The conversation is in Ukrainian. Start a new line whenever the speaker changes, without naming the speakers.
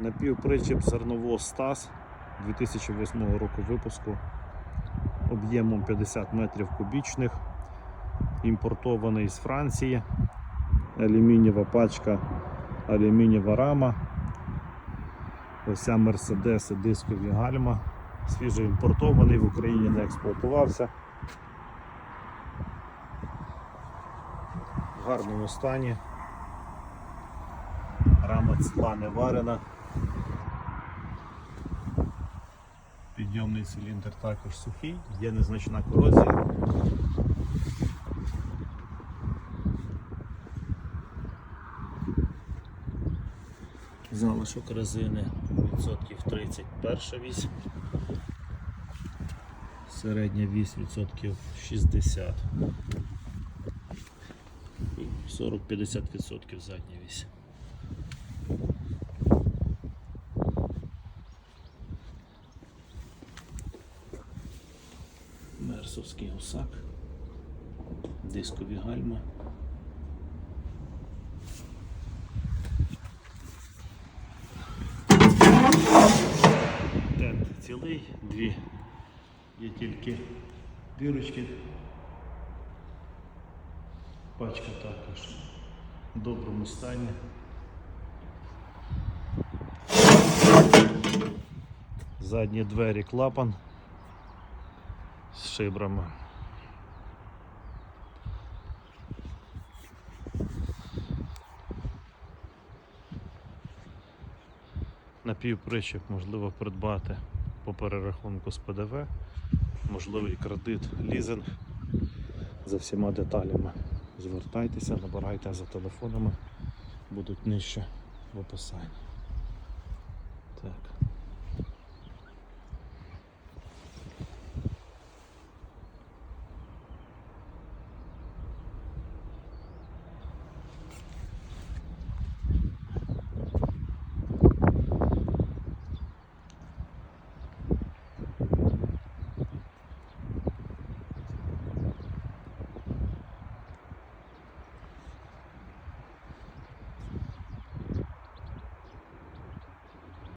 Напівпричеп Сарновоз Стас 2008 року випуску об'ємом 50 метрів кубічних, імпортований з Франції, алюмінієва пачка, алюмінієва рама, ося Мерседеси, дискові гальма, свіжо імпортований, в Україні не експлуатувався. В гарному стані. Рама ціла не варена. Підйомний циліндр також сухий, є незначна корозія. Залишок резини відсотків 30 перша вісь. Середня вісь відсотків 60. І 40-50 відсотків задня вісь. Мерсовський гусак, дискові гальма. Тент цілий, дві є тільки дірочки. Пачка також в доброму стані. Задні двері клапан з шибрами. Напівпричеп можливо придбати по перерахунку з ПДВ, можливий кредит, лізинг за всіма деталями. Звертайтеся, набирайте за телефонами, будуть нижче в описанні. Так.